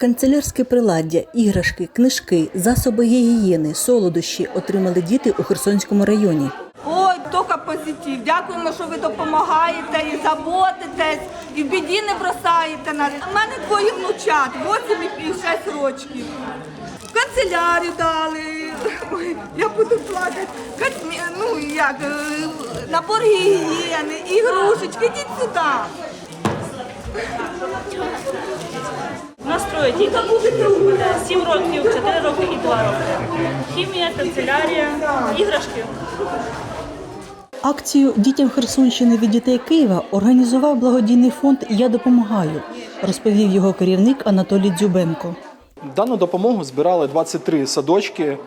Канцелярське приладдя, іграшки, книжки, засоби гігієни, солодощі отримали діти у Херсонському районі. Ой, тільки позитив. Дякуємо, що ви допомагаєте і заботитесь, і в біді не бросаєте нас. У мене двоє внучат, 8 і 6 років. Канцелярію дали. Ой, я буду плакати. Ну, як, е, набор гігієни, ігрушечки, йдіть сюди. Настрої діти буде 7 років, 4 роки і 2 роки. Хімія, канцелярія, іграшки. Акцію дітям Херсонщини від дітей Києва організував благодійний фонд Я допомагаю, розповів його керівник Анатолій Дзюбенко. Дану допомогу збирали 23 садочки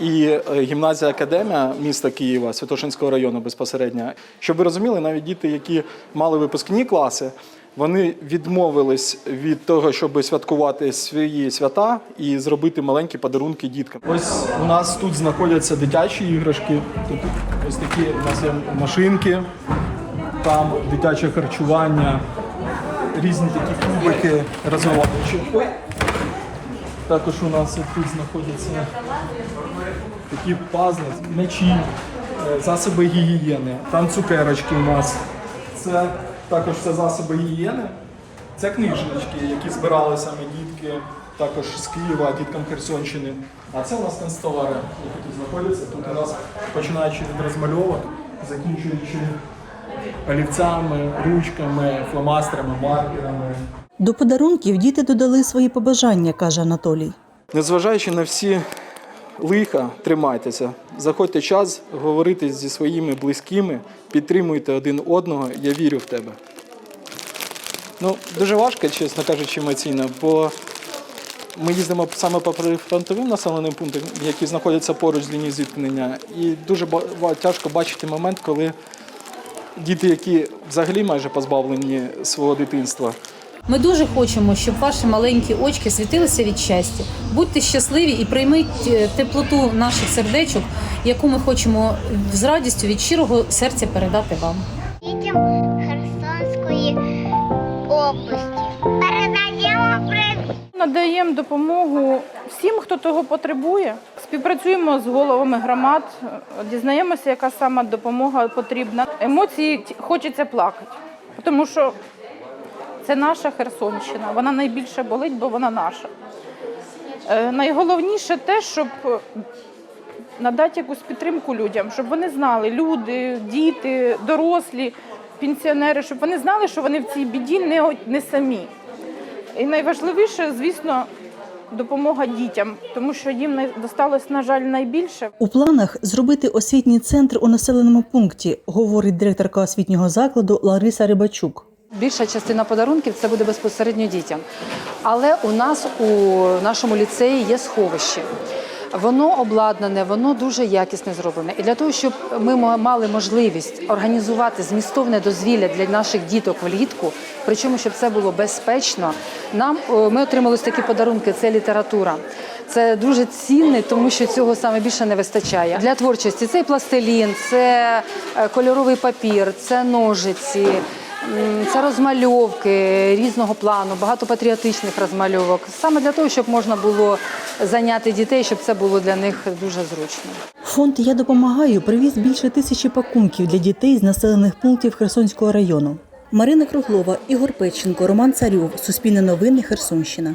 і е, гімназія академія міста Києва, Святошинського району безпосередньо. Щоб ви розуміли, навіть діти, які мали випускні класи, вони відмовились від того, щоб святкувати свої свята і зробити маленькі подарунки діткам. Ось у нас тут знаходяться дитячі іграшки. Тут ось такі у нас є машинки, там дитяче харчування, різні такі кубики розвиваючі. Ой, також у нас тут знаходяться такі пазли, мечі, е, засоби гігієни. Там цукерочки у нас. Це також все засоби гігієни. Це книжечки, які збирали саме дітки, також з Києва, діткам Херсонщини. А це у нас канцтовари, які тут знаходяться. Тут у нас починаючи від розмальовок, закінчуючи олівцями, ручками, фломастерами, маркерами. До подарунків діти додали свої побажання, каже Анатолій. Незважаючи на всі лиха, тримайтеся. Заходьте час говорити зі своїми близькими, підтримуйте один одного, я вірю в тебе. Ну, дуже важко, чесно кажучи, емоційно, бо ми їздимо саме по прифронтовим населеним пунктам, які знаходяться поруч з лінією зіткнення. І дуже тяжко бачити момент, коли діти, які взагалі майже позбавлені свого дитинства, Ми дуже хочемо, щоб ваші маленькі очки світилися від щастя. Будьте щасливі і прийміть е, теплоту наших сердечок, яку ми хочемо з радістю від щирого серця передати вам. дітям Херсонської області. Передаємо привіт! Надаємо допомогу всім, хто того потребує. Співпрацюємо з головами громад, дізнаємося, яка саме допомога потрібна. Емоції хочеться плакати, тому що це наша Херсонщина. Вона найбільше болить, бо вона наша. Е, Найголовніше те, щоб е, надати якусь підтримку людям, щоб вони знали, люди, діти, дорослі, пенсіонери, щоб вони знали, що вони в цій біді не, не самі. І найважливіше, звісно, допомога дітям, тому що їм досталось, на жаль, найбільше. У планах зробити освітній центр у населеному пункті, говорить директорка освітнього закладу Лариса Рибачук. Більша частина подарунків це буде безпосередньо дітям. Але у нас у нашому ліцеї є сховище. Воно обладнане, воно дуже якісне зроблене. І для того, щоб ми мали можливість організувати змістовне дозвілля для наших діток влітку, причому щоб це було безпечно, нам е, ми отримали такі подарунки. Це література. Це дуже цінне, тому що цього саме більше не вистачає. Для творчості це і пластилін, це е, кольоровий папір, це ножиці. Це розмальовки різного плану, багато патріотичних розмальовок. Саме для того, щоб можна було зайняти дітей, щоб це було для них дуже зручно. Фонд Я допомагаю привіз більше тисячі пакунків для дітей з населених пунктів Херсонського району. Марина Круглова, Ігор Печенко, Роман Царьов. Суспільне новини Херсонщина.